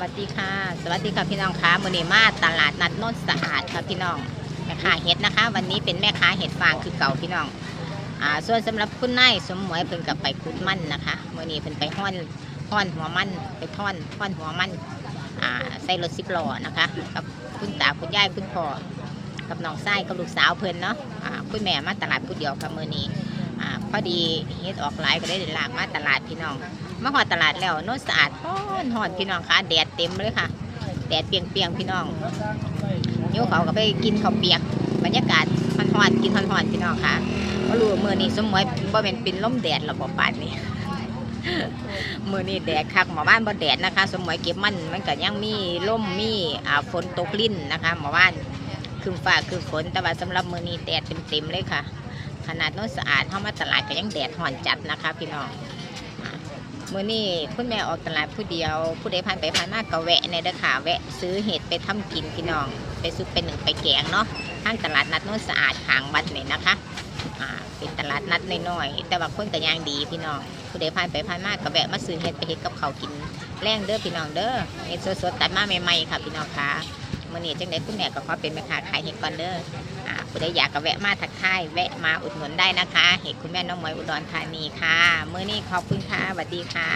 วัสดีค่ะ สวัสดีค่ะพี่น้องคะมือนีมาตลาดนัดโนนสะอาดค่ะพี่น้องแม่ค้าเห็ดนะคะ วันนี้เป็นแม่ค้าเห็ดฟางคือเก่าพี่น้องอ่าส่วนสำหรับคุณนายสมหมวยเพิ่นกับไปคุดมันนะคะมือนีเพิ่นไปห้อนห้อนหัวมันไปท่อนท่อนหัวมันอ่าใส่รถสิบล้อนะคะกับคุณตาคุณยายคุณพ่อกับน้องไส้กับลูกสาวเพิ่นเนาะอ่าคุณแม่มาตลาดผู้เดียวค่ะมือนี้ อ่าพอดีเฮ็ดออกหลายก็ได้เดินลากมาตลาดพี่น้องมาหอดตลาดแล้วโน้นสะอาดฮ้อนหอนพี่น้องค่ะแดดเต็มเลยค่ะ แดดเปรียงๆพี่น้องนิ้วเขาก็ไปกินข้าวเปียกบรรยากาศฮอนๆกินฮอนๆพี่น้องค่ะก็รู้ว่ามือนี้สมมติบ่เป็นเป็นลมแดดหรอกบ่ปานนี้มือนี้แดดคักหมู่บ้านบ่แดดนะคะ สมมติเก็บมันมันก็ยังมีลมมีอ่าฝนตกลิ้นนะคะหมู่บ้านคือฟ้าคือฝนแต่ว่าสำหรับมือนี้แดดเต็มๆเลยค่ะ ขนาดน้นสะอาดเข้ามาตลาดก็ยังแดดห่อนจัดนะคะ พี่น้องมื่อนี้คุณแม่ออกตลาดผู้เดียว ผู้ใดผ่านไปผ่านมากก็แวะในเด้อค่ะแวะซื้อเห็ดไปทำกินพี่น้อง ไปซุปเป็นหนึ่งไปแกงเนาะทางตลาดนัดโน้นสะอาดขางวัดนี่นะคะอ่าเป็นตลาดนัดน้อยๆแต่ว่าคนก็ย่างดีพี่น้อง ผู้ใดผ่านไปผ่านมากก็แวะมาซื้อเห็ดไปเห็ดกับเขากินแรงเด้อพี่น้องเด้อเห็ดสดๆตัดมาใหม่ๆค่ะพี่น้องค่ะ มื่อนี้จังไดคุณแม่ก็ขอเป็นแม่ค้าขายเห็ดก่อนเด้ออ่าผู้ใดอยากก็แวะมาทักทายแวะมาอุดหนุนได้นะคะ เห็ดคุณแม่น้องมวยอุดรธานีค่ะมื่อนี้ขอบคุณค่ะสวัสดีค่ะ